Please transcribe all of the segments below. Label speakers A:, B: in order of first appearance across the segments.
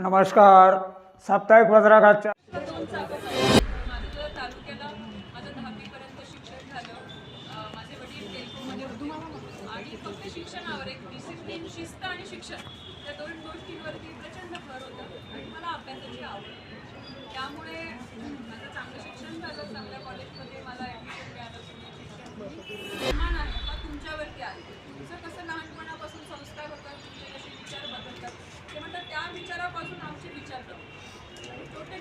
A: नमस्कार. साप्ताहिक पत्रकाच्या
B: शिक्षण आणि फक्त शिक्षणावर एक डिसिप्लिन शिस्त आणि शिक्षण या दोन गोष्टींवरती प्रचंड भर होता आणि मला अभ्यासाची आवड त्यामुळे माझं चांगलं शिक्षण झालं.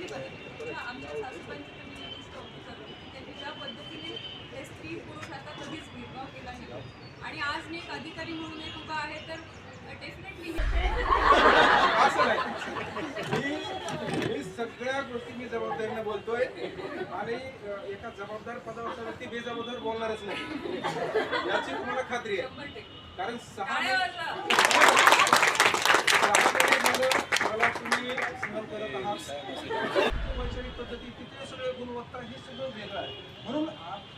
B: आमच्या सासूबाईंची तर मी गोष्ट होती करते त्यांनी ज्या पद्धतीने ते स्त्री पुरुष आता कधीच भेदभाव केला नाही. आणि आज मी एक अधिकारी म्हणून एक उभा आहे तर डेफिनेटली
C: मी सगळ्या गोष्टी मी जबाबदारीने बोलतोय आणि एका जबाबदार पदावरचा व्यक्ती बेजबाबदार बोलणारच नाही. याची तुम्हाला खात्री आहे. कारण. सहा तुम्ही करत आहात. वैचारिक पद्धती तिथले सगळे गुणवत्ता हे सगळं वेगळं आहे. म्हणून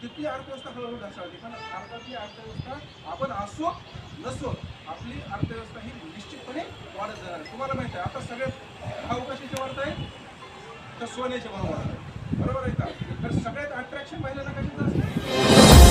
C: तिथली अर्थव्यवस्था हळूहळू ढासळते पण भारतातली अर्थव्यवस्था आपण असो नसो आपली अर्थव्यवस्था ही निश्चितपणे वाढत जाणार आहे. तुम्हाला माहिती आहे आता सगळ्यात भाव कशाचे वाढत आहे तर सोन्याचे भाव वाढत आहे. बरोबर आहे का? तर सगळ्यात